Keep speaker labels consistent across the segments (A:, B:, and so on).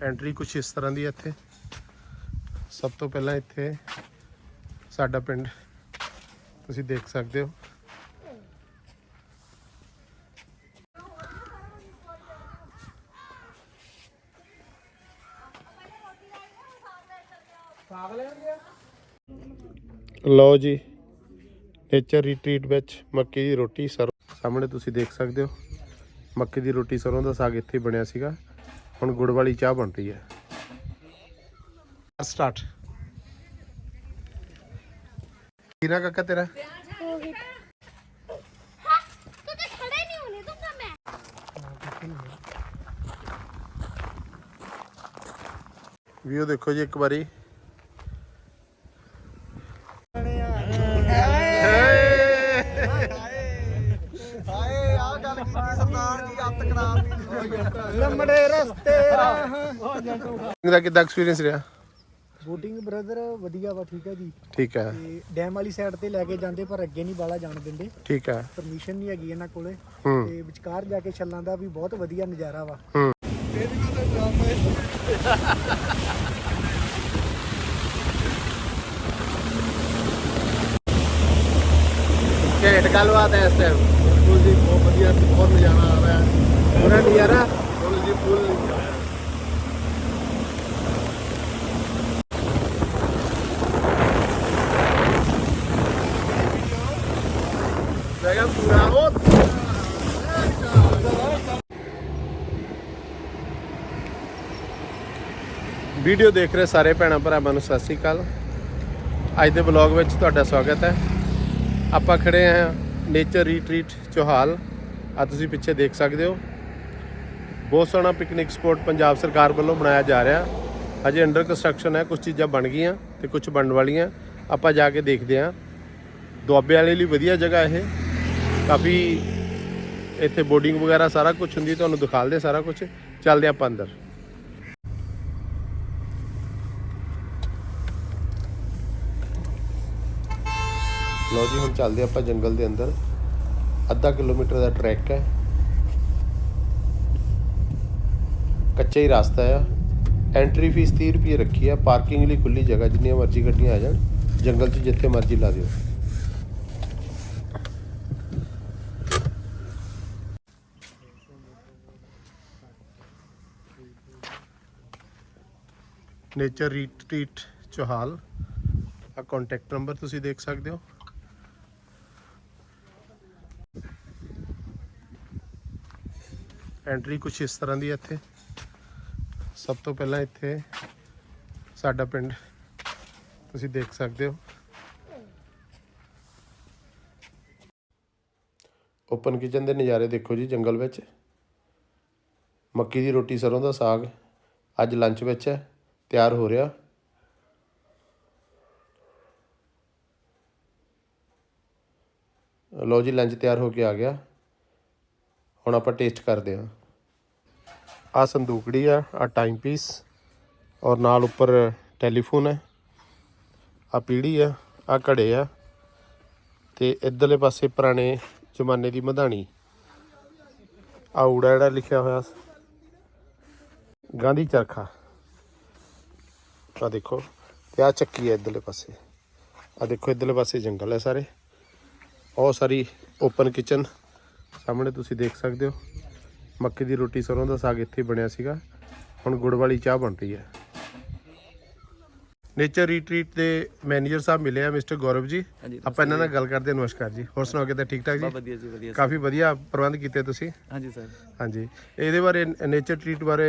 A: Entry ਕੁਛ ਇਸ ਤਰ੍ਹਾਂ ਦੀ ਹੈ ਇੱਥੇ। ਸਭ ਤੋਂ ਪਹਿਲਾਂ ਇੱਥੇ ਸਾਡਾ ਪਿੰਡ, ਤੁਸੀਂ ਦੇਖ ਸਕਦੇ ਹੋ। ਲਓ ਜੀ ਨੇਚਰ ਰਿਟਰੀਟ ਵਿੱਚ ਮੱਕੀ ਦੀ ਰੋਟੀ ਸਰ ਸਾਹਮਣੇ ਤੁਸੀਂ ਦੇਖ ਸਕਦੇ ਹੋ, ਮੱਕੀ ਦੀ ਰੋਟੀ ਸਰੋਂ ਦਾ ਸਾਗ ਇੱਥੇ ਹੀ ਬਣਿਆ ਸੀਗਾ। ਹੁਣ ਗੁੜ ਵਾਲੀ ਚਾਹ ਬਣ ਰਹੀ ਹੈ। ਸਟਾਰਟ ਕਿਨਾ ਕਾਕਾ ਤੇਰਾ? ਵੀਓ ਦੇਖੋ ਜੀ ਇੱਕ ਵਾਰੀ।
B: ਸਰਦਾਰ ਜੀ ਅੱਤ ਕਰਾਤੀ
C: ਲੰਮੜੇ ਰਸਤੇ ਰਾਹ।
A: ਕਿੱਦਾਂ ਐਕਸਪੀਰੀਅੰਸ ਰਿਹਾ?
C: ਬੋਟਿੰਗ ਬ੍ਰਦਰ ਵਧੀਆ ਵਾ ਠੀਕ ਹੈ ਜੀ।
A: ਠੀਕ ਹੈ।
C: ਤੇ ਡੈਮ ਵਾਲੀ ਸਾਈਡ ਤੇ ਲੈ ਕੇ ਜਾਂਦੇ ਪਰ ਅੱਗੇ ਨਹੀਂ ਬਾਲਾ ਜਾਣ ਦਿੰਦੇ।
A: ਠੀਕ ਹੈ।
C: ਪਰਮਿਸ਼ਨ ਨਹੀਂ ਹੈਗੀ ਇਹਨਾਂ ਕੋਲੇ। ਤੇ ਵਿਚਕਾਰ ਜਾ ਕੇ ਛੱਲਾਂ ਦਾ ਵੀ ਬਹੁਤ ਵਧੀਆ ਨਜ਼ਾਰਾ ਵਾ।
A: ਹੂੰ। ਘੇਟ ਗੱਲਬਾਤ ਹੈ ਇਸ ਟਾਈਮ
B: ਜੀ ਬਹੁਤ ਹੈ
A: ਪੂਰਾ ਨਜ਼ਾਰਾ
B: ਫੁੱਲ ਜੀ ਫੁੱਲ ਨਜ਼ਾਰਾ
A: ਪੂਰਾ ਉਹ ਵੀਡੀਓ ਦੇਖ ਰਹੇ ਸਾਰੇ ਭੈਣਾਂ ਭਰਾਵਾਂ ਨੂੰ ਸਤਿ ਸ੍ਰੀ ਅਕਾਲ। ਅੱਜ ਦੇ ਬਲੌਗ ਵਿੱਚ ਤੁਹਾਡਾ ਸਵਾਗਤ ਹੈ। ਆਪਾਂ ਖੜੇ ਹਾਂ ਨੇਚਰ ਰੀਟਰੀਟ ਚੋਹਾਲ। ਆ ਤੁਸੀਂ ਪਿੱਛੇ ਦੇਖ ਸਕਦੇ ਹੋ। ਬਹੁਤ ਸੋਹਣਾ ਪਿਕਨਿਕ ਸਪੌਟ ਪੰਜਾਬ ਸਰਕਾਰ ਵੱਲੋਂ ਬਣਾਇਆ ਜਾ ਰਿਹਾ। ਅਜੇ ਅੰਡਰ ਕੰਸਟਰਕਸ਼ਨ ਹੈ ਕੁਝ ਚੀਜ਼ਾਂ ਬਣ ਗਈਆਂ ਤੇ ਕੁਝ ਬਣਨ ਵਾਲੀਆਂ। ਆਪਾਂ ਜਾ ਕੇ ਦੇਖਦੇ ਹਾਂ। ਦੁਆਬੇ ਵਾਲੇ ਲਈ ਵਧੀਆ ਜਗ੍ਹਾ ਇਹ। ਕਾਫੀ ਇੱਥੇ ਬੋਰਡਿੰਗ ਵਗੈਰਾ ਸਾਰਾ ਕੁਝ ਹੁੰਦੀ ਤੁਹਾਨੂੰ ਦਿਖਾਲਦੇ ਸਾਰਾ ਕੁਝ ਚੱਲਦੇ ਆਪਾਂ ਅੰਦਰ। ਲੋ ਜੀ, ਹੁਣ ਚੱਲਦੇ ਆਪਾਂ ਜੰਗਲ ਦੇ ਅੰਦਰ। ਅੱਧਾ ਕਿਲੋਮੀਟਰ ਦਾ ਟਰੈਕ ਹੈ। ਕੱਚਾ ਹੀ ਰਸਤਾ ਆ। ਐਂਟਰੀ ਫੀਸ 30 ਰੁਪਏ ਰੱਖੀ ਆ। ਪਾਰਕਿੰਗ ਲਈ ਖੁੱਲੀ ਜਗ੍ਹਾ, ਜਿੰਨੀਆਂ ਮਰਜ਼ੀ ਗੱਡੀਆਂ ਆ ਜਾਣ। ਜੰਗਲ 'ਚ ਜਿੱਥੇ ਮਰਜ਼ੀ ਲਾ ਦਿਓ। ਨੇਚਰ ਰੀਟਰੀਟ ਚੋਹਾਲ ਆ ਕੰਟੈਕਟ ਨੰਬਰ ਤੁਸੀਂ ਦੇਖ ਸਕਦੇ ਹੋ। ਐਂਟਰੀ ਕੁਛ ਇਸ ਤਰ੍ਹਾਂ ਦੀ ਹੈ ਇੱਥੇ। ਸਭ ਤੋਂ ਪਹਿਲਾਂ ਇੱਥੇ ਸਾਡਾ ਪਿੰਡ ਤੁਸੀਂ ਦੇਖ ਸਕਦੇ ਹੋ। ਓਪਨ ਕਿਚਨ ਦੇ ਨਜ਼ਾਰੇ ਦੇਖੋ ਜੀ ਜੰਗਲ ਵਿੱਚ। ਮੱਕੀ ਦੀ ਰੋਟੀ ਸਰੋਂ ਦਾ ਸਾਗ। ਅੱਜ ਲੰਚ ਵਿੱਚ ਹੈ, ਤਿਆਰ ਹੋ ਰਿਹਾ। ਲਓ ਜੀ ਲੰਚ ਤਿਆਰ ਹੋ ਕੇ ਆ ਗਿਆ। ਹੁਣ ਆਪਾਂ ਟੇਸਟ ਕਰਦੇ ਹਾਂ। ਆ ਸੰਦੂਕੜੀ ਆ ਆ ਟਾਈਮ ਪੀਸ ਔਰ ਨਾਲ ਉੱਪਰ ਟੈਲੀਫੋਨ ਹੈ। ਆ ਪੀੜੀ ਆ ਆ ਘੜੇ ਆ ਤੇ ਇਧਰਲੇ ਪਾਸੇ ਪੁਰਾਣੇ ਜ਼ਮਾਨੇ ਦੀ ਮਧਾਣੀ। ਆ ਊੜਾ ਜਿਹੜਾ ਲਿਖਿਆ ਹੋਇਆ ਗਾਂਧੀ ਚਰਖਾ। ਆ ਦੇਖੋ, ਤੇ ਆ ਚੱਕੀ ਹੈ ਇਧਰਲੇ ਪਾਸੇ। ਆ ਦੇਖੋ, ਇਧਰਲੇ ਪਾਸੇ ਜੰਗਲ ਹੈ ਸਾਰੇ। ਉਹ ਸਾਰੀ ਓਪਨ ਕਿਚਨ ਸਾਹਮਣੇ ਤੁਸੀਂ ਦੇਖ ਸਕਦੇ ਹੋ। ਮੱਕੀ ਦੀ ਰੋਟੀ ਸਰੋਂ ਦਾ ਸਾਗ ਇੱਥੇ ਬਣਿਆ ਸੀਗਾ। ਹੁਣ ਗੁੜ ਵਾਲੀ ਚਾਹ ਬਣ ਰਹੀ ਹੈ। ਨੇਚਰ ਰੀਟਰੀਟ ਦੇ ਮੈਨੇਜਰ ਸਾਹਿਬ ਮਿਲੇ ਆ ਮਿਸਟਰ ਗੌਰਵ ਜੀ। ਆਪਾਂ ਇਹਨਾਂ ਨਾਲ ਗੱਲ ਕਰਦੇ ਹਾਂ ਨਮਸਕਾਰ ਜੀ। ਹੋਰ ਸੁਣਾਓ ਕਿਤੇ ਠੀਕ ਠਾਕ
D: ਬਹੁਤ
A: ਜੀ
D: ਵਧੀਆ ਜੀ ਵਧੀਆ।
A: ਕਾਫੀ ਵਧੀਆ ਪ੍ਰਬੰਧ ਕੀਤੇ ਤੁਸੀਂ।
D: ਹਾਂਜੀ ਸਰ।
A: ਹਾਂਜੀ। ਇਹਦੇ ਬਾਰੇ ਨੇਚਰ ਟਰੀਟ ਬਾਰੇ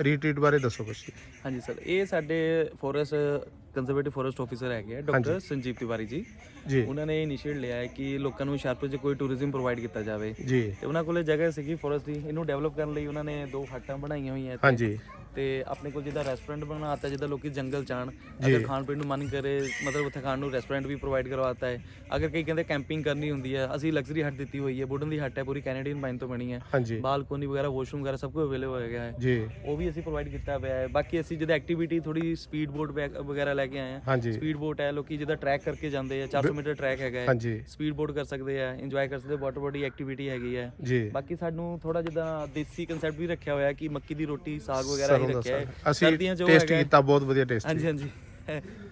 A: ਰੀਟਰੀਟ ਬਾਰੇ ਦੱਸੋ ਕੁਛ
D: ਹਾਂਜੀ ਸਰ। ਇਹ ਸਾਡੇ ਫੋਰੈਸਟ ਕੰਜ਼ਰਵੇਟਿਵ ਫੋਰੈਸਟ ਆਫੀਸਰ ਹੈਗੇ ਆ ਡਾਕਟਰ ਸੰਜੀਵ ਤਿਵਾਰੀ ਜੀ।
A: ਜੀ।
D: ਉਹਨਾਂ ਨੇ ਇਨੀਸ਼ੀਏਟ ਲਿਆ ਹੈ ਕਿ ਲੋਕਾਂ ਨੂੰ ਹੁਸ਼ਿਆਰਪੁਰ 'ਚ ਕੋਈ ਟੂਰਿਜ਼ਮ ਪ੍ਰੋਵਾਈਡ ਕੀਤਾ ਜਾਵੇ।
A: ਜੀ।
D: ਤੇ ਉਹਨਾਂ ਕੋਲੇ ਜਗ੍ਹਾ ਸੀਗੀ ਫੋਰੈਸਟ ਦੀ। ਇਹਨੂੰ ਡਿਵੈਲਪ ਕਰਨ ਲਈ ਉਹਨਾਂ ਨੇ ਦੋ ਹੱਟਾਂ ਬਣਾਈਆਂ ਹੋਈਆਂ ਇੱਥੇ।
A: ਹਾਂਜੀ।
D: ਤੇ ਆਪਣੇ ਕੋਲ ਜਿੱਦਾਂ ਰੈਸਟੋਰੈਂਟ ਬਣਾਤਾ ਜਿੱਦਾਂ ਲੋਕੀ ਜੰਗਲ ਚਾਣ
A: ਜੀ।
D: ਅਗਰ ਖਾਣ ਪੀਣ ਨੂੰ ਮਨ ਕਰੇ ਮਤਲਬ ਉੱਥੇ ਖਾਣ ਨੂੰ ਰੈਸਟੋਰੈਂਟ ਵੀ ਪ੍ਰੋਵਾਈਡ ਕਰਵਾਤਾ ਹੈ। ਅਗਰ ਕਈ ਕਹਿੰਦੇ ਕੈਂਪਿੰਗ ਕਰਨੀ ਹੁੰਦੀ ਹੈ ਅਸੀਂ ਲਗਜ਼ਰੀ ਹੱਟ ਦਿੱਤੀ ਹੋਈ ਹੈ। ਵੁਡਨ ਦੀ ਹੱਟ ਹੈ ਪੂਰੀ ਕੈਨੇਡੀਅਨ ਪਾਈਨ ਤੋਂ ਬਣੀ ਹੈ। ਬਾਲਕੋਨੀ ਵਗੈਰਾ ਵਾਸ਼ਰੂਮ ਵਗੈਰਾ ਸਭ ਕੁਝ ਅਵੇਲੇਬਲ ਹੈਗਾ ਹੈ।
A: ਜੀ।
D: ਉਹ ਵੀ ਅਸੀਂ ਪ੍ਰੋਵਾਈਡ ਕੀਤਾ ਹੋਇਆ ਹੈ। ਬਾਕੀ ਅਸੀਂ ਜਿਹਦੇ ਐਕਟੀਵਿਟੀ ਥੋੜੀ ਸਪੀਡ ਬੋਟ ਵਗੈਰਾ ਲੈ ਕੇ ਆਏ ਆ।
A: ਹਾਂਜੀ।
D: ਸਪੀਡ ਬੋਟ ਹੈ ਲੋਕੀ ਜਿੱਦਾਂ ਟਰੈਕ ਕਰਕੇ ਜਾਂਦੇ ਆ 400 ਮੀਟਰ ਟਰੈਕ ਹੈਗਾ ਹੈ।
A: ਹਾਂਜੀ।
D: ਸਪੀਡ ਬੋਟ ਕਰ ਸਕਦੇ ਆ ਇੰਜੋਏ ਕਰ ਸਕਦੇ ਵਾਟਰ ਬੋਡੀ ਐਕਟੀਵਿਟੀ ਹੈਗੀ ਹੈ
A: ਜੀ।
D: ਬਾਕੀ ਸਾਨੂੰ ਥੋੜਾ ਜਿੱਦਾਂ ਦੇਸੀ ਕਨਸੈਪਟ ਵੀ ਰੱਖਿਆ ਹੋਇਆ ਕਿ ਮੱਕੀ ਦੀ ਰੋਟੀ ਸਾਗ ਵਗੈਰਾ ਹੀ ਰੱਖਿਆ ਹੈ।
A: ਅਸੀਂ
D: ਸਰਦੀਆਂ
A: ਟੇਸਟ
D: ਹੈਗਾ।
A: ਕੀਤਾ ਬਹੁਤ ਵਧੀਆ ਟੇਸਟ
D: ਹਾਂਜੀ ਹਾਂਜੀ।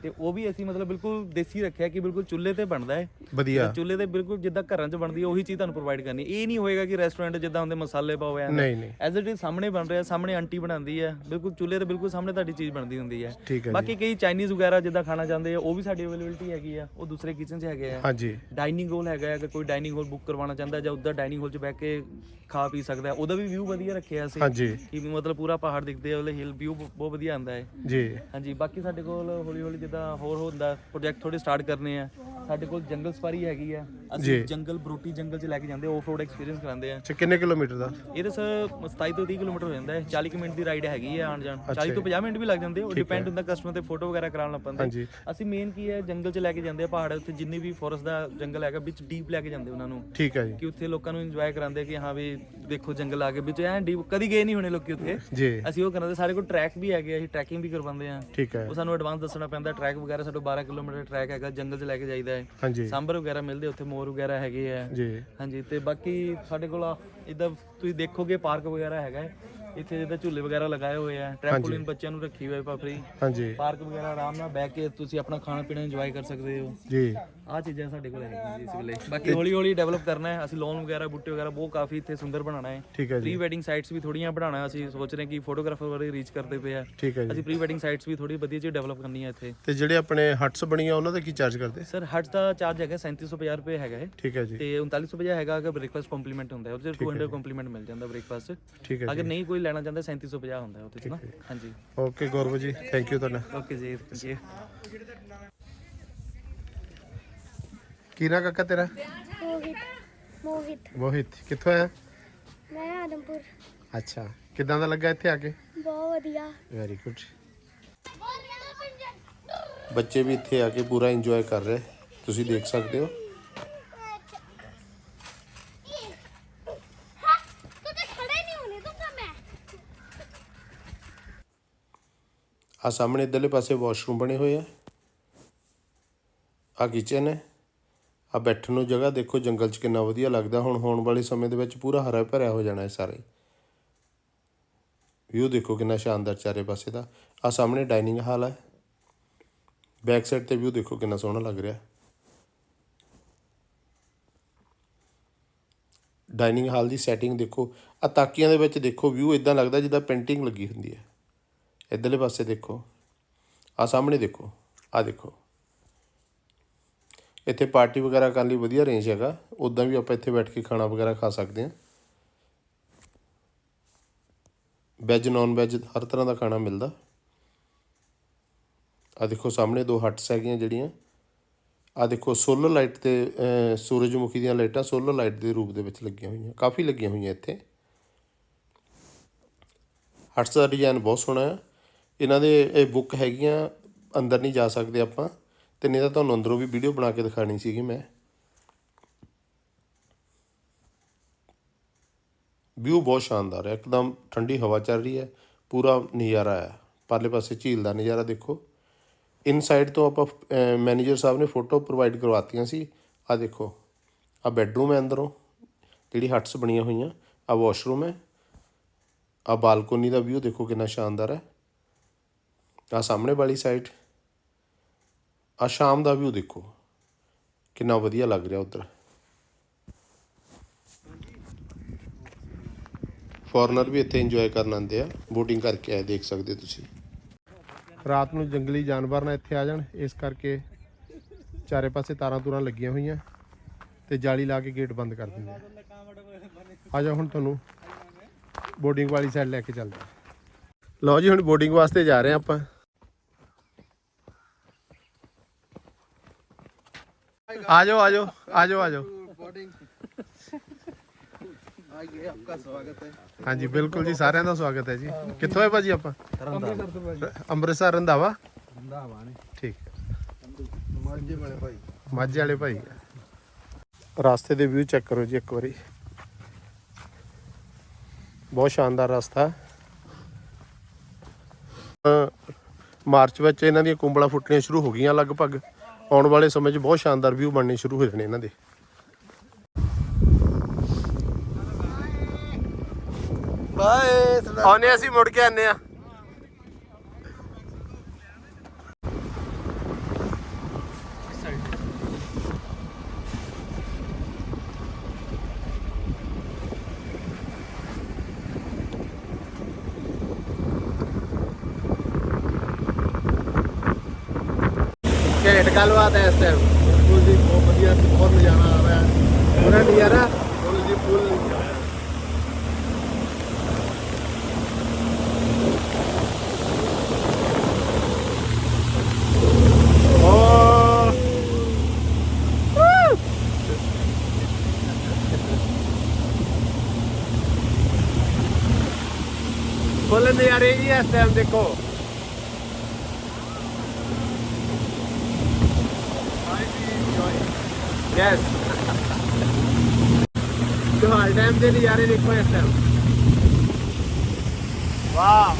D: ਤੇ ਉਹ ਵੀ ਅਸੀਂ ਮਤਲਬ ਬਿਲਕੁਲ ਦੇਸੀ ਰੱਖਿਆ ਕਿ ਬਿਲਕੁਲ ਚੁੱਲ੍ਹੇ ਤੇ ਬਣਦਾ ਹੈ।
A: ਵਧੀਆ।
D: ਚੁੱਲ੍ਹੇ ਤੇ ਬਿਲਕੁਲ ਜਿੱਦਾਂ ਘਰਾਂ 'ਚ ਬਣਦੀ ਹੈ ਉਹੀ ਚੀਜ਼ ਤੁਹਾਨੂੰ ਪ੍ਰੋਵਾਈਡ ਕਰਨੀ ਇਹ ਨਹੀਂ ਹੋਏਗਾ ਕਿ ਰੈਸਟੋਰੈਂਟ ਜਿੱਦਾਂ ਹੁੰਦੇ ਮਸਾਲੇ ਪਾਵੇ ਆ
A: ਨਹੀਂ ਨਹੀਂ।
D: ਐਜ਼ ਇਟ ਇਜ਼ ਸਾਹਮਣੇ ਬਣ ਰਿਹਾ ਸਾਹਮਣੇ ਆਂਟੀ ਬਣਾਉਂਦੀ ਹੈ। ਬਿਲਕੁਲ ਚੁੱਲ੍ਹੇ ਤੇ ਬਿਲਕੁਲ ਸਾਹਮਣੇ ਤੁਹਾਡੀ ਚੀਜ਼ ਬਣਦੀ ਹੁੰਦੀ ਹੈ। ਬਾਕੀ ਕਈ ਚਾਈਨੀਜ਼ ਵਗੈਰਾ ਜਿੱਦਾਂ ਖਾਣਾ ਚਾਹੁੰਦੇ ਆ ਉਹ ਵੀ ਸਾਡੀ ਅਵੇਲੇਬਿਲਟੀ ਹੈਗੀ ਆ। ਉਹ ਦੂਸਰੇ ਕਿਚਨ 'ਚ ਹੈਗੇ ਆ।
A: ਹਾਂਜੀ।
D: ਡਾਈਨਿੰਗ ਹਾਲ ਹੈਗਾ ਹੈ, ਅਗਰ ਕੋਈ ਡਾਈਨਿੰਗ ਹਾਲ ਬੁੱਕ ਕਰਵਾਉਣਾ ਚਾਹੁੰਦਾ ਜਾਂ ਉੱਧਰ ਡਾਈਨਿੰਗ ਹਾਲ 'ਚ ਬਹਿ ਕੇ ਖਾ ਪੀ ਸਕਦਾ। ਉਹਦਾ ਵੀ ਵਿਊ ਵਧੀਆ ਰੱਖਿਆ ਅਸੀਂ।
A: ਹਾਂਜੀ।
D: ਕਿ ਮਤਲਬ ਪੂਰਾ ਪਹਾੜ ਦਿਖਦੇ ਆ ਉਹਲੇ ਹਿਲ ਵਿਊ ਬਹੁਤ ਵਧੀਆ ਆਉਂਦਾ ਹੈ।
A: ਜੀ।
D: ਹਾਂਜੀ ਬਾਕੀ ਸਾਡੇ ਕੋਲ ਹੌਲੀ ਹੌਲੀ ਜਿੱਦਾਂ ਹੋਰ ਹੁੰਦਾ ਪ੍ਰੋਜੈਕਟ ਥੋੜੇ ਸਟਾਰਟ ਕਰਨੇ ਆ। ਸਾਡੇ ਕੋਲ ਜੰਗਲ ਸਫਾਰੀ ਹੈਗੀ ਆ।
A: ਜੀ।
D: ਅਸੀਂ ਜੰਗਲ ਬਰੋਟੀ ਜੰਗਲ 'ਚ ਲੈ ਕੇ ਜਾਂਦੇ ਆਫ ਰੋਡ ਐਕਸਪੀਰੀਅੰਸ ਕਰਾਉਂਦੇ ਆ।
A: ਅੱਛਾ ਕਿੰਨੇ ਕਿਲੋਮੀਟਰ ਦਾ?
D: ਇਹਦੇ ਸਰ 27 ਤੋਂ 30 ਕਿਲੋਮੀਟਰ ਹੋ ਜਾਂਦਾ ਹੈ। 40 ਕੁ ਮਿੰਟ ਦੀ ਰਾਈਡ ਹੈਗੀ ਆ ਆਣ ਜਾਣ। 40 ਤੋਂ 50 ਮਿੰਟ ਵੀ ਲੱਗ ਜਾਂਦੇ ਆ। ਉਹ ਡਿਪੈਂਡ ਹੁੰਦਾ ਕਸਟਮਰ ਤੇ ਫੋਟੋ ਵਗੈਰਾ ਕਰਾਉਣ ਲੱਗ ਪੈਂਦੇ
A: ਹਾਂਜੀ।
D: ਅਸੀਂ ਮੇਨ ਕੀ ਹੈ ਜੰਗਲ 'ਚ ਲੈ ਕੇ ਜਾਂਦੇ ਆ ਪਹਾੜ ਉੱਤੇ ਜਿੰਨੀ ਵੀ ਫੋਰੈਸਟ ਦਾ ਜੰਗਲ ਹੈਗਾ ਵਿੱਚ ਡੀਪ ਲੈ ਕੇ ਜਾਂਦੇ ਉਹਨਾਂ ਨੂੰ।
A: ਠੀਕ ਹੈ ਜੀ।
D: ਕਿ ਉੱਥੇ ਲੋਕਾਂ ਨੂੰ ਇੰਜੋਏ ਕਰਾਉਂਦੇ ਕਿ ਹਾਂ ਵੀ ਦੇਖੋ ਜੰਗਲ ਆ ਕੇ ਵਿੱਚ ਐਂ ਡੀਪ ਕਦੀ ਗਏ ਨਹੀਂ ਹੋਣੇ ਲੋਕੀ ਉੱਥੇ।
A: ਜੀ।
D: ਅਸੀਂ ਉਹ ਕਰਾਉਂਦੇ ਸਾਰੇ ਕੋਲ ਟਰੈਕ ਵੀ ਹੈਗੇ ਆ, ਅਸੀਂ ਟਰੈਕਿੰਗ ਵੀ ਕਰਵਾਉਂਦੇ ਆ।
A: ਠੀਕ ਹੈ।
D: ਉਹ ਸਾਨੂੰ ਐਡਵਾਂਸ ਦੱਸਣਾ ਪੈਂਦਾ ਟਰੈਕ ਵਗੈਰਾ ਸਾਡਾ 12 ਕਿਲੋਮੀਟਰ ਟਰੈਕ ਹੈਗਾ ਜੰਗਲ 'ਚ ਲੈ ਕੇ ਜਾਈਦਾ ਹੈ। ਸਾਂਬਰ ਵਗੈਰਾ ਮਿਲਦੇ ਉੱਥੇ ਮੋਰ ਵਗੈਰਾ ਹੈਗੇ ਆ।
A: ਜੀ।
D: ਹਾਂਜੀ ਤੇ ਬਾਕੀ ਸਾਡੇ ਕੋਲ ਇਦਾਂ ਤੁਸੀਂ ਦੇਖੋਗੇ ਪਾਰਕ ਵਗੈਰਾ ਹੈਗਾ ਹੈ। ਇੱਥੇ ਜਿੱਦਾਂ ਝੂਲੇ ਵਗੈਰਾ ਲਗਾਏ ਹੋਏ ਆ ਟ੍ਰੈਂਪੋਲਿਨ ਬੱਚਿਆਂ ਨੂੰ ਰੱਖੀ ਹੋਈ ਹੈ ਫ੍ਰੀ
A: ਹਾਂਜੀ।
D: ਪਾਰਕ ਵਗੈਰਾ ਆਰਾਮ ਨਾਲ ਬਹਿ ਕੇ ਤੁਸੀਂ ਆਪਣਾ ਖਾਣਾ ਪੀਣਾ ਇੰਜੋਏ ਕਰ ਸਕਦੇ ਹੋ।
A: ਜੀ।
D: ਆਹ ਚੀਜ਼ਾਂ ਸਾਡੇ ਕੋਲ ਹੈਗੀਆਂ ਜੀ ਇਸ ਵੇਲੇ। ਬਾਕੀ ਹੌਲੀ ਹੌਲੀ ਡਿਵੈਲਪ ਕਰਨਾ ਹੈ। ਅਸੀਂ ਲੋਨ ਵਗੈਰਾ ਬੂਟੇ ਵਗੈਰਾ ਬਹੁਤ ਕਾਫੀ ਇੱਥੇ ਸੁੰਦਰ ਬਣਾਉਣਾ ਹੈ।
A: ਠੀਕ ਹੈ
D: ਪ੍ਰੀ
A: ਜੀ।
D: ਵੈਡਿੰਗ ਸਾਈਟਸ ਵੀ ਥੋੜੀਆਂ ਬਣਾਉਣਾ ਅਸੀਂ ਸੋਚ ਰਹੇ ਕਿ ਫੋਟੋਗ੍ਰਾਫਰ ਬਾਰੇ ਰੀਚ ਕਰਦੇ ਪਏ ਆ।
A: ਠੀਕ ਹੈ ਜੀ।
D: ਅਸੀਂ ਪ੍ਰੀ ਵੈਡਿੰਗ ਸਾਈਟਸ ਵੀ ਥੋੜੀ ਵਧੀਆ ਜਿਹੀ ਡਿਵੈਲਪ ਕਰਨੀ ਹੈ ਇੱਥੇ।
A: ਤੇ ਜਿਹੜੇ ਆਪਣੇ ਹਟਸ ਬਣੀਆਂ ਉਹਨਾਂ ਦਾ ਕੀ ਚਾਰਜ ਕਰਦੇ?
D: ਸਰ ਹਟ ਦਾ ਚਾਰਜ ਹੈਗਾ 3750 ਰੁਪਏ ਹੈਗਾ ਹੈ
A: ਠੀਕ ਹੈ ਜੀ।
D: ਤੇ 3950 ਹੈਗਾ ਅਗਰ ਬ੍ਰੇਕਫਾਸਟ ਕੰਪਲੀਮੈਂਟ ਹੁੰਦਾ ਹੈ। ਉਹਦੇ 'ਚ 200 ਕੰਪਲੀਮੈਂਟ ਮਿਲ ਜਾਂਦਾ ਬ੍ਰੇਕਫਾਸਟ
A: ਠੀਕ ਹੈ
D: ਅਗਰ ਨਹੀਂ ਕੋਈ ਲੈਣਾ ਚਾਹੁੰਦਾ 3750 ਹੁੰਦਾ ਉਹਦੇ 'ਚ ਨਾ? ਹਾਂਜੀ।
A: Okay Gaurav ji thank you ਤੁਹਾਡਾ।
D: ਓਕੇ ਜੀ ਥੈਂਕ ਯੂ
A: ਕੀ ਨਾਂ ਕਾਕਾ ਤੇਰਾ?
E: ਮੋਹਿਤ ਮੋਹਿਤ।
A: ਮੋਹਿਤ ਕਿੱਥੋਂ ਆਇਆ?
E: ਮੈਂ ਆਦਮਪੁਰ।
A: ਅੱਛਾ ਕਿੱਦਾਂ ਦਾ ਲੱਗਾ ਇੱਥੇ ਆ ਕੇ?
E: ਬਹੁਤ ਵਧੀਆ।
A: ਵੈਰੀ ਗੁੱਡ ਬੱਚੇ ਵੀ ਇੱਥੇ ਆ ਕੇ ਪੂਰਾ ਇੰਜੋਏ ਕਰ ਰਹੇ। ਤੁਸੀਂ ਦੇਖ ਸਕਦੇ ਹੋ
E: ਤੂੰ ਤਾਂ ਖੜੇ ਨਹੀਂ ਹੋਣੇ ਦੂੰਗਾ ਮੈਂ
A: ਆ ਸਾਹਮਣੇ ਇਧਰਲੇ ਪਾਸੇ ਵਾਸ਼ਰੂਮ ਬਣੇ ਹੋਏ ਆ। ਆ ਕਿਚਨ ਹੈ। ਆ ਬੈਠਣ ਨੂੰ ਜਗ੍ਹਾ ਦੇਖੋ, ਜੰਗਲ 'ਚ ਕਿੰਨਾ ਵਧੀਆ ਲੱਗਦਾ। ਹੁਣ ਹੋਣ ਵਾਲੇ ਸਮੇਂ ਦੇ ਵਿੱਚ ਪੂਰਾ ਹਰਾ ਭਰਿਆ ਹੋ ਜਾਣਾ ਹੈ ਸਾਰੇ। ਵਿਊ ਦੇਖੋ ਕਿੰਨਾ ਸ਼ਾਨਦਾਰ ਚਾਰੇ ਪਾਸੇ ਦਾ। ਆ ਸਾਹਮਣੇ ਡਾਈਨਿੰਗ ਹਾਲ ਹੈ। ਬੈਕ ਸਾਈਡ ਤੇ ਵਿਊ ਦੇਖੋ ਕਿੰਨਾ ਸੋਹਣਾ ਲੱਗ ਰਿਹਾ। ਡਾਈਨਿੰਗ ਹਾਲ ਦੀ ਸੈਟਿੰਗ ਦੇਖੋ। ਆ ਤਾਕੀਆਂ ਦੇ ਵਿੱਚ ਦੇਖੋ ਵਿਊ ਇਦਾਂ ਲੱਗਦਾ ਜਿੱਦਾਂ ਪੇਂਟਿੰਗ ਲੱਗੀ ਹੁੰਦੀ ਹੈ। ਇਧਰਲੇ ਪਾਸੇ ਦੇਖੋ। ਆ ਸਾਹਮਣੇ ਦੇਖੋ। ਆ ਦੇਖੋ। ਇੱਥੇ ਪਾਰਟੀ ਵਗੈਰਾ ਕਰਨ ਲਈ ਵਧੀਆ ਰੇਂਜ ਹੈਗਾ। ਉਦਾਂ ਵੀ ਆਪਾਂ ਇੱਥੇ ਬੈਠ ਕੇ ਖਾਣਾ ਵਗੈਰਾ ਖਾ ਸਕਦੇ ਹਾਂ। ਵੈਜ ਨਾਨ ਵੈਜ ਹਰ ਤਰ੍ਹਾਂ ਦਾ ਖਾਣਾ ਮਿਲਦਾ। ਆ ਦੇਖੋ ਸਾਹਮਣੇ ਦੋ ਹਟਸ ਹੈਗੀਆਂ ਜਿਹੜੀਆਂ। ਆ ਦੇਖੋ ਸੋਲਰ ਲਾਈਟ ਤੇ ਸੂਰਜਮੁਖੀ ਦੀਆਂ ਲਾਈਟਾਂ ਸੋਲਰ ਲਾਈਟ ਦੇ ਰੂਪ ਦੇ ਵਿੱਚ ਲੱਗੀਆਂ ਹੋਈਆਂ। ਕਾਫੀ ਲੱਗੀਆਂ ਹੋਈਆਂ ਇੱਥੇ। ਹਟਸ ਦਾ ਡਿਜ਼ਾਈਨ ਬਹੁਤ ਸੋਹਣਾ ਹੈ। ਇਹਨਾਂ ਦੇ ਇਹ ਬੁੱਕ ਹੈਗੀਆਂ, ਅੰਦਰ ਨਹੀਂ ਜਾ ਸਕਦੇ ਆਪਾਂ, ਤੇ ਨਹੀਂ ਤਾਂ ਤੁਹਾਨੂੰ ਅੰਦਰੋਂ ਵੀ ਵੀਡੀਓ ਬਣਾ ਕੇ ਦਿਖਾਣੀ ਸੀਗੀ ਮੈਂ। ਵਿਊ ਬਹੁਤ ਸ਼ਾਨਦਾਰ ਹੈ, ਇੱਕਦਮ ਠੰਡੀ ਹਵਾ ਚੱਲ ਰਹੀ ਹੈ, ਪੂਰਾ ਨਜ਼ਾਰਾ ਹੈ। ਪਰਲੇ ਪਾਸੇ ਝੀਲ ਦਾ ਨਜ਼ਾਰਾ ਦੇਖੋ। ਇਨਸਾਈਡ ਤੋਂ ਆਪਾਂ ਮੈਨੇਜਰ ਸਾਹਿਬ ਨੇ ਫੋਟੋ ਪ੍ਰੋਵਾਈਡ ਕਰਵਾਤੀਆਂ ਸੀ। ਆ ਦੇਖੋ ਆ ਬੈੱਡਰੂਮ ਹੈ ਅੰਦਰੋਂ, ਜਿਹੜੀ ਹਟਸ ਬਣੀਆਂ ਹੋਈਆਂ ਆ ਵਾਸ਼ਰੂਮ ਹੈ। ਆ ਬਾਲਕੋਨੀ ਦਾ ਵਿਊ ਦੇਖੋ ਕਿੰਨਾ ਸ਼ਾਨਦਾਰ ਹੈ। ਆ ਸਾਹਮਣੇ ਵਾਲੀ ਸਾਈਡ ਆ ਸ਼ਾਮ ਦਾ ਵਿਊ ਦੇਖੋ। ਕਿੰਨਾ ਵਧੀਆ ਲੱਗ ਰਿਹਾ ਉਧਰ। ਫੋਰਨਰ ਵੀ ਇੱਥੇ ਇੰਜੋਏ ਕਰਨ ਆਉਂਦੇ ਆ। ਬੋਟਿੰਗ ਕਰਕੇ ਆਏ, ਦੇਖ ਸਕਦੇ ਹੋ ਤੁਸੀਂ। ਰਾਤ ਨੂੰ ਜੰਗਲੀ ਜਾਨਵਰ ਨਾ ਇੱਥੇ ਆ ਜਾਣ। ਇਸ ਕਰਕੇ ਚਾਰੇ ਪਾਸੇ ਤਾਰਾਂ ਤੂਰਾਂ ਲੱਗੀਆਂ ਹੋਈਆਂ। ਤੇ ਜਾਲੀ ਲਾ ਕੇ ਗੇਟ ਬੰਦ ਕਰ ਦਿੰਦੇ ਆ। ਆ ਜਾ ਹੁਣ ਤੁਹਾਨੂੰ ਬੋਰਡਿੰਗ ਵਾਲੀ ਸਾਈਡ ਲੈ ਕੇ ਚੱਲਦੇ ਲਓ ਜੀ, ਹੁਣ ਬੋਰਡਿੰਗ ਵਾਸਤੇ ਜਾ ਰਹੇ ਹਾਂ ਆਪਾਂ। ਆ ਜਾਓ ਆ ਜਾਓ ਆ ਜਾਓ ਆ ਜਾਓ
B: ਆਈਏ ਆਪਕਾ ਸਵਾਗਤ ਹੈ
A: ਹਾਂਜੀ, ਬਿਲਕੁਲ ਜੀ, ਸਾਰਿਆਂ ਦਾ ਸਵਾਗਤ ਹੈ ਜੀ। ਕਿੱਥੋਂ ਹੈ ਭਾਜੀ ਆਪਾਂ? ਅੰਮ੍ਰਿਤਸਰ ਰੰਧਾਵਾ।
B: ਰੰਧਾਵਾ ਨੇ
A: ਠੀਕ
B: ਮਾਝੇ ਵਾਲੇ ਭਾਈ
A: ਮਾਝੇ ਵਾਲੇ ਭਾਈ। ਰਾਸਤੇ ਦੇ ਵਿਊ ਚੈੱਕ ਕਰੋ ਜੀ ਇੱਕ ਵਾਰੀ। ਬਹੁਤ ਸ਼ਾਨਦਾਰ ਰਸਤਾ। ਮਾਰਚ ਵਿੱਚ ਇਹਨਾਂ ਦੀਆਂ ਕੁੰਬਲਾ ਫੁੱਟਣੀਆਂ ਸ਼ੁਰੂ ਹੋ ਗਈਆਂ ਲਗਭਗ। ਆਉਣ ਵਾਲੇ ਸਮੇਂ 'ਚ ਬਹੁਤ ਸ਼ਾਨਦਾਰ ਵਿਊ ਬਣਨੇ ਸ਼ੁਰੂ ਹੋ ਜਾਣੇ ਇਹਨਾਂ ਦੇ।
B: ਬਾਏ
A: ਆਉਨੇ ਅਸੀਂ ਮੁੜ ਕੇ ਆਨੇ ਆ ਘੇਟ ਗੱਲਬਾਤ ਹੈ ਇਸ ਟਾਈਮ
B: ਬਿਲਕੁਲ ਜੀ ਬਹੁਤ ਵਧੀਆ ਬਹੁਤ ਨਜ਼ਾਰਾ ਆ ਰਿਹਾ। ਹੈ
A: ਪੂਰਾ ਨਜ਼ਾਰਾ
B: ਫੁੱਲ ਜੀ ਫੁੱਲ
A: ਫੁੱਲ ਨਜ਼ਾਰੇ ਜੀ ਇਸ ਟਾਈਮ ਦੇਖੋ। ਯੈਸ ਜਹਾਲ ਡੈਮ ਦੇ ਨਜ਼ਾਰੇ ਦੇਖੋ ਇਸ ਟਾਈਮ ਵਾਹ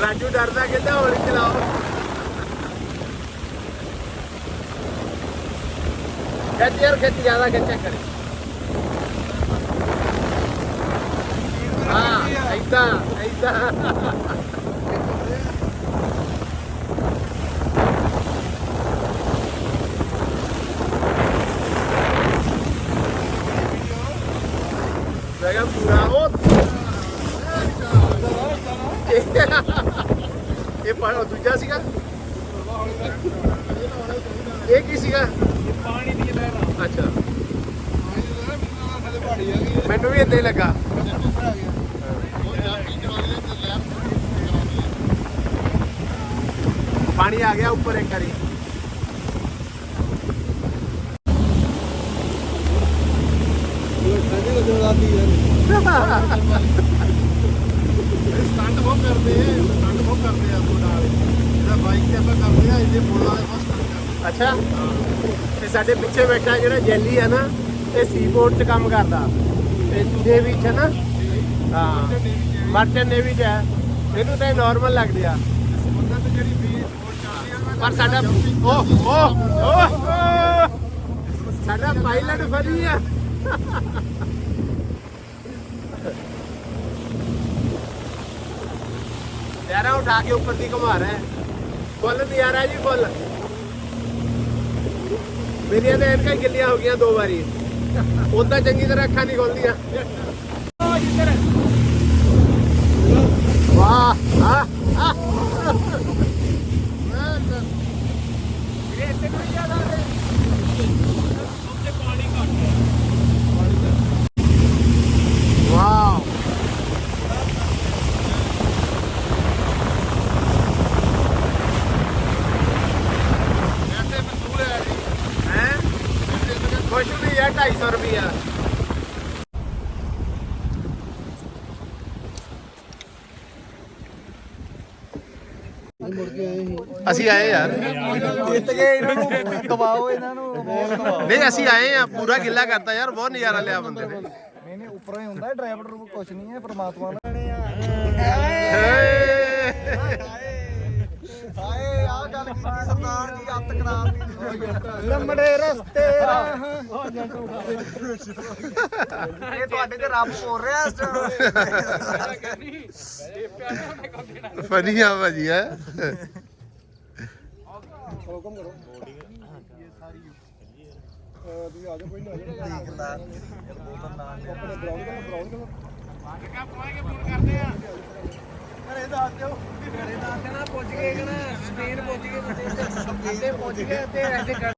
A: ਰਾਜੂ ਡਰਦਾ ਕਹਿੰਦਾ ਹੋਰ ਚਲਾਓ ਖਿੱਚ ਯਾਰ ਖਿੱਚ ਜ਼ਿਆਦਾ ਖਿੱਚਿਆ ਕਰੇ ਹਾਂ ਐਦਾਂ ਐਦਾਂ ਜਗਾ ਪੂਰਾ ਉਹ ਇਹ ਪਾਣੀ ਦੂਜਾ ਸੀਗਾ ਇਹ ਕੀ ਸੀਗਾ ਪਾਣੀ ਦੀ ਲਹਿਰਾਂ ਅੱਛਾ ਮੈਨੂੰ ਵੀ ਏਦਾਂ ਹੀ ਲੱਗਾ। ਪਾਣੀ ਆ ਗਿਆ ਉੱਪਰ ਇੱਕ ਵਾਰੀ।
B: ਸਟੰਟ ਬਹੁਤ ਕਰਦੇ ਆ ਸਟੰਟ ਬਹੁਤ ਕਰਦੇ ਆ ਤੋਂ ਨਾਲ। ਜਿਹੜਾ ਬਾਈਕ ਤੇ ਆਪਾਂ ਕਰਦੇ ਆ ਇਹਦੇ ਪੁੱਲਾਂ ਦੇ ਬਹੁਤ ਸਟੰਟ ਕਰਦੇ
A: ਅੱਛਾ। ਤੇ ਸਾਡੇ ਪਿੱਛੇ ਬੈਠਾ ਜਿਹੜਾ ਜੈਲੀ ਆ ਨਾ ਇਹ ਸੀਪੋਰਟ 'ਚ ਕੰਮ ਕਰਦਾ। ਤੇ ਨੇਵੀ 'ਚ ਨਾ? ਹਾਂ। ਮਰਚੈਂਟ ਨੇਵੀ 'ਚ ਹੈ। ਇਹਨੂੰ ਤਾਂ ਨਾਰਮਲ ਲੱਗਦੇ ਆ।
B: ਉਹਨਾਂ ਤੇ ਜਿਹੜੀ
A: ਪਰ ਸਾਡਾ ਓ ਓ ਓ। ਸਾਡਾ ਪਾਇਲਟ ਫਰੀ ਆ। ਯਾਰਾ ਉਠਾ ਕੇ ਉੱਪਰ ਦੀ ਘੁਮਾ ਰਿਹਾ ਹੈ। ਫੁੱਲ ਨਜ਼ਾਰਾ ਜੀ ਫੁੱਲ। ਮੇਰੀਆਂ ਤਾਂ ਐਨਕਾਂ ਹੀ ਗਿੱਲੀਆਂ ਹੋ ਗਈਆਂ ਦੋ ਵਾਰੀ। ਉਦਾਂ ਚੰਗੀ ਤਰ੍ਹਾਂ ਅੱਖਾਂ ਨਹੀਂ ਖੁੱਲਦੀਆਂ। ਵਾਹ ਆ ਆ ਵਾਓ
B: ਐਸੇ ਮਸੂਲ ਹੈ ਜੀ
A: ਹੈ ਕੁਛ ਵੀ ਹੈ 250 ਰੁਪਿਆ ਅਸੀਂ ਆਏ ਯਾਰ
B: ਜਿੱਤ ਗਏ ਇਹਨਾਂ ਨੂੰ ਕਵਾਓ ਇਹਨਾਂ ਨੂੰ
A: ਨਹੀਂ ਅਸੀਂ ਆਏ ਆ ਪੂਰਾ ਗਿੱਲਾ ਕਰਤਾ ਯਾਰ ਬਹੁਤ ਨਜ਼ਾਰਾ ਲਿਆ ਬੰਦੇ ਨੇ।
B: ਨਹੀਂ ਨਹੀਂ ਉੱਪਰੋਂ ਹੀ ਹੁੰਦਾ ਡਰਾਈਵਰ ਨੂੰ ਕੁਝ ਨਹੀਂ ਹੈ ਪ੍ਰਮਾਤਮਾ ਨੇ ਹਾਏ ਆ ਗੱਲ ਕੀਤੀ ਸਰਦਾਰ ਜੀ ਅੱਤ ਕਰਾਤੀ
C: ਲੰਮੜੇ ਰਸਤੇ
B: ਇਹ ਤੁਹਾਡੇ ਤੇ ਰੱਬ ਬੋਲ ਰਿਹਾ ਇਸ
A: ਫਨੀ ਆ ਭਾਜੀ ਹੈ
B: ਦੇਖ ਲੈ ਯਾਰ ਬੋਤਲ ਨਾਲ ਆਪਣੇ ਬਰਾਉਨ ਕਲਰ ਬਰਾਉਨ ਕਲਰ ਘਰੇ ਦੱਸ ਦਿਓ। ਘਰੇ ਦੱਸ ਦੇਣਾ ਪੁੱਜ ਗਏ ਕਿ ਨਾ ਸਪੇਨ ਪੁੱਜ ਗਏ ਬੰਦੇ ਅੱਧੇ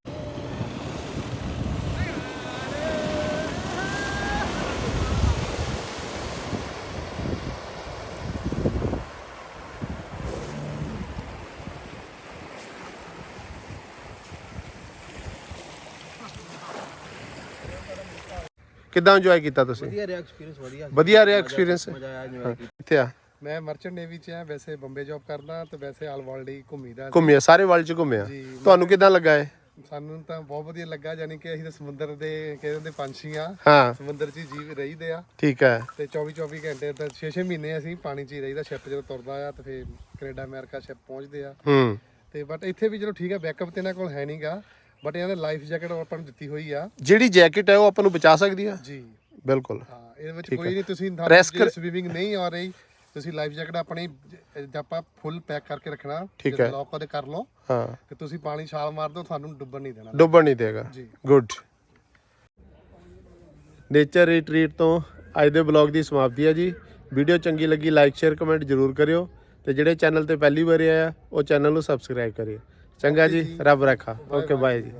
A: ਕਿੱਦਾਂ ਇੰਜੋਏ ਕੀਤਾ ਤੁਸੀਂ?
B: ਵਧੀਆ ਰਿਹਾ ਐਕਸਪੀਰੀਅੰਸ ਵਧੀਆ
A: ਵਧੀਆ ਰਿਹਾ ਐਕਸਪੀਰੀਅੰਸ
B: ਮਜ਼ਾ ਆਇਆ enjoy ਕੀਤਾ।
A: ਇੱਥੇ ਆ?
F: ਮੈਂ ਮਰਚੈਂਟ ਨੇਵੀ ਚ ਆ ਵੈਸੇ ਬੰਬੇ ਜੌਬ ਕਰਦਾ ਤੇ ਵੈਸੇ ਆਲ ਵਰਲਡ ਹੀ ਘੁੰਮੀਦਾ
A: ਘੁੰਮਿਆ ਸਾਰੇ ਵਰਲਡ ਚ ਘੁੰਮਿਆ? ਤੁਹਾਨੂੰ ਕਿੱਦਾਂ ਲੱਗਾ ਇਹ?
B: ਸਾਨੂੰ ਤਾਂ ਬਹੁਤ ਵਧੀਆ ਲੱਗਾ ਯਾਨੀ ਕਿ ਅਸੀਂ ਤਾਂ ਸਮੁੰਦਰ ਦੇ ਕਹਿੰਦੇ ਦੇ ਪੰਛੀ ਆ।
A: ਹਾਂ।
B: ਸਮੁੰਦਰ 'ਚ ਹੀ ਜੀਵ ਰਹੀਦੇ ਆ।
A: ਠੀਕ ਹੈ।
B: ਤੇ 24 24 ਘੰਟੇ ਤਾਂ 6-6 ਮਹੀਨੇ ਅਸੀਂ ਪਾਣੀ 'ਚ ਹੀ ਰਹੀਦਾ ਸ਼ਿਪ ਜਦੋਂ ਤੁਰਦਾ ਆ ਤੇ ਫਿਰ ਕੈਨੇਡਾ ਅਮਰੀਕਾ ਸ਼ਿਪ ਪਹੁੰਚਦੇ ਆ।
A: ਹੂੰ।
B: ਤੇ ਬਟ ਇੱਥੇ ਵੀ ਚਲੋ ਠੀਕ ਆ ਬੈਕਅਪ ਤੇ ਇਹਨਾਂ ਕੋਲ ਹੈ ਨਹੀਂਗਾ ਬਟ ਇਹਨਾਂ ਨੇ ਲਾਈਫ ਜੈਕਟ ਆਪਾਂ ਨੂੰ ਦਿੱਤੀ ਹੋਈ ਆ।
A: ਜਿਹੜੀ ਜੈਕਟ ਹੈ ਉਹ ਆਪਾਂ ਨੂੰ ਬਚਾ ਸਕਦੀ ਆ?
B: ਜੀ।
A: ਬਿਲਕੁਲ।
B: ਹਾਂ ਇਹਦੇ ਵਿੱਚ ਕੋਈ ਨਹੀਂ ਤੁਸੀਂ
A: ਕਰ-
B: ਸਵੀਮਿੰਗ ਨਹੀਂ ਆ ਰਹੀ ਤੁਸੀਂ ਲਾਈਫ ਜੈਕਟ ਆਪਣੀ ਆਪਾਂ ਫੁੱਲ ਪੈਕ ਕਰਕੇ ਰੱਖਣਾ।
A: ਠੀਕ ਹੈ।
B: ਲੌਕ ਉਹਦੇ ਕਰ ਲਓ।
A: ਹਾਂ।
B: ਕਿ ਤੁਸੀਂ ਪਾਣੀ ਛਾਲ ਮਾਰ ਦਿਓ ਤੁਹਾਨੂੰ ਡੁੱਬਣ ਨਹੀਂ ਦੇਣਾ।
A: ਡੁੱਬਣ ਨਹੀਂ ਦੇਗਾ।
B: ਜੀ।
A: ਗੁੱਡ ਨੇਚਰ ਰਿਟਰੀਟ ਤੋਂ ਅੱਜ ਦੇ ਬਲੌਗ ਦੀ ਸਮਾਪਤੀ ਹੈ ਜੀ। ਵੀਡੀਓ ਚੰਗੀ ਲੱਗੀ ਲਾਈਕ ਸ਼ੇਅਰ ਕਮੈਂਟ ਜਰੂਰ ਕਰਿਓ। ਤੇ ਜਿਹੜੇ ਚੈਨਲ ਤੇ ਪਹਿਲੀ ਵਾਰ ਆਇਆ ਉਹ ਚੈਨਲ ਨੂੰ ਸਬਸਕ੍ਰਾਈਬ ਕਰਿਓ। ਚੰਗਾ ਜੀ ਰੱਬ ਰੱਖਾ। ਓਕੇ ਬਾਏ ਜੀ।